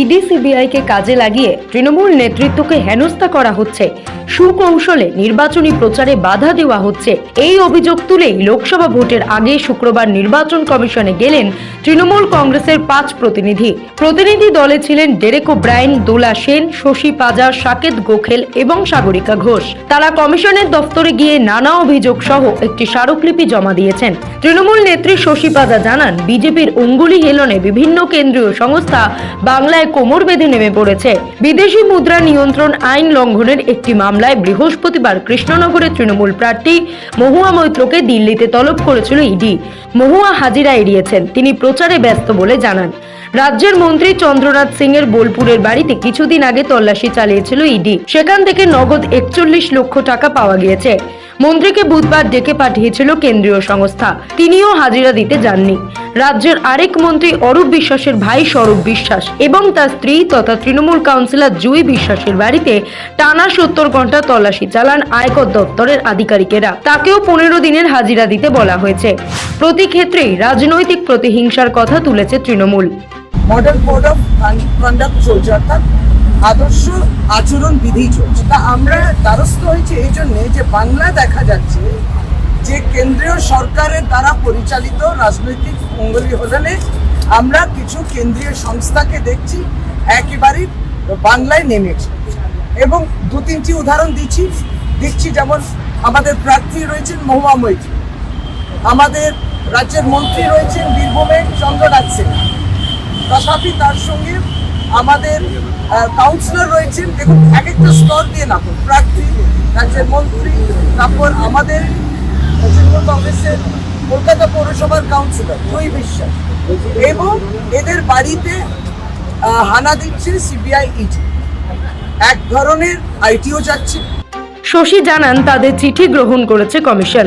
ED সিবিআইকে কাজে লাগিয়ে তৃণমূল নেতৃত্বকে হেনস্থা করা হচ্ছে। সুকৌশলে নির্বাচনী প্রচারে বাধা দেওয়া হচ্ছে। এই অভিযোগ তুলেই লোকসভা ভোটের আগে শুক্রবার নির্বাচন কমিশনে গেলেন তৃণমূল কংগ্রেসের পাঁচ প্রতিনিধি। প্রতিনিধি দলে ছিলেন ডেরেকো ব্রাইন দোলা সেন, শশী পাজা সাকেত গোখেল এবং সাগরিকা ঘোষ। তারা কমিশনের দফতরে গিয়ে নানা অভিযোগ সহ একটি স্মারকলিপি জমা দিয়েছেন। তৃণমূল নেত্রী শশী পাজা জানান, বিজেপির অঙ্গুলি হেলনে বিভিন্ন কেন্দ্রীয় সংস্থা বাংলায় কোমর বেঁধে নেমে পড়েছে। বিদেশি মুদ্রা নিয়ন্ত্রণ আইন লঙ্ঘনের একটি মামলায় বৃহস্পতিবার কৃষ্ণনগরের তৃণমূল প্রার্থী মহুয়া মৈত্রকে দিল্লিতে তলব করেছিল ইডি। মহুয়া হাজিরা এড়িয়েছেন। তিনি প্রচারে ব্যস্ত বলে জানান। রাজ্যের মন্ত্রী চন্দ্রনাথ সিং এর বোলপুরের বাড়িতে কিছুদিন আগে তল্লাশি চালিয়েছিল ইডি। সেখান থেকে নগদ একচল্লিশ লক্ষ টাকা পাওয়া গিয়েছে। মন্ত্রীকে বুধবার ডেকে পাঠিয়েছিল কেন্দ্রীয় সংস্থা। তিনিও হাজিরা দিতে যাননি। রাজ্যের আরেক মন্ত্রী অরূপ বিশ্বাসের ভাই স্বরূপ বিশ্বাস এবং তার স্ত্রী তথা তৃণমূল কাউন্সিলর জুই বিশ্বাসের বাড়িতে টানা সত্তর ঘণ্টা তল্লাশি চালান আয়কর দপ্তরের আধিকারিকেরা। তাকেও পনেরো দিনের হাজিরা দিতে বলা হয়েছে। প্রতি ক্ষেত্রেই রাজনৈতিক প্রতিহিংসার কথা তুলেছে Trinamool. Model code of conduct চলছে, অর্থাৎ আদর্শ আচরণ বিধি চলছে। তা আমরা দ্বারস্থ হয়েছে এই জন্যে যে বাংলা দেখা যাচ্ছে যে কেন্দ্রীয় সরকারের দ্বারা পরিচালিত রাজনৈতিক অঙ্গলি হলে আমরা কিছু কেন্দ্রীয় সংস্থাকে দেখছি, একেবারেই বাংলায় নেমেছে। এবং দু তিনটি উদাহরণ দিচ্ছি দিচ্ছি যেমন আমাদের প্রার্থী রয়েছেন মহুয়া মৈত্রী, আমাদের রাজ্যের মন্ত্রী রয়েছেন বীরভূমে চন্দ্রনাথ সিং তথাপি তার সঙ্গে আমাদের কাউন্সিলর রয়েছেন, দেখুন, এক একটা স্তর দিয়ে না প্রার্থী, রাজ্যের মন্ত্রী, তারপর আমাদের কংগ্রেসের কলকাতা পৌরসভার কাউন্সিলর দুই বিশ্বাস। এবং এদের বাড়িতে হানা দিচ্ছে সিবিআই ইডি এক ধরনের আইটিও যাচ্ছে। শশী জানান তাদের চিঠি গ্রহণ করেছে কমিশন।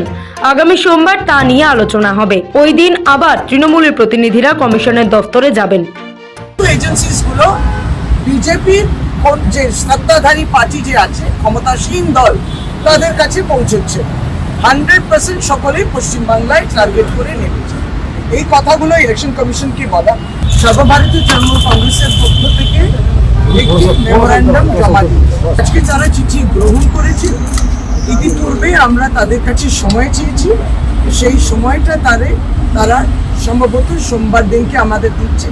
আগামী সোমবার তা নিয়ে আলোচনা হবে। ওই দিন আবার তৃণমূলের প্রতিনিধিরা কমিশনের দফতরে যাবেন। এজেন্সিসগুলো বিজেপির যে সত্তাধারী পার্টি যে আছে ক্ষমতাসীন দল তাদের কাছে পৌঁছচ্ছে। হান্ড্রেড পার্সেন্ট সকলেই পশ্চিমবাংলায় টার্গেট করে নেমেছে। এই কথাগুলো ইলেকশন কমিশনকে বলা? সর্বভারতীয় তৃণমূল কংগ্রেসের পক্ষ থেকে মেমোরান্ডাম জমা আজকে যারা চিঠি গ্রহণ করেছে ইতিপূর্বে আমরা তাদের কাছে সময় চেয়েছি। সেই সময়টা তারে, তারা সম্ভবত সোমবার দিনকে আমাদের দিচ্ছে।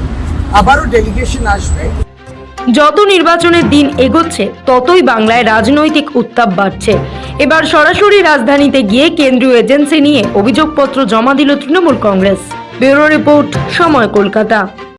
আবারও ডেলিগেশন আসবে। যত নির্বাচনের দিন এগোচ্ছে, ততই বাংলায় রাজনৈতিক উত্তাপ বাড়ছে। এবার সরাসরি রাজধানীতে গিয়ে কেন্দ্রীয় এজেন্সি নিয়ে অভিযোগপত্র জমা দিল তৃণমূল কংগ্রেস। ব্যুরো রিপোর্ট সময় কলকাতা।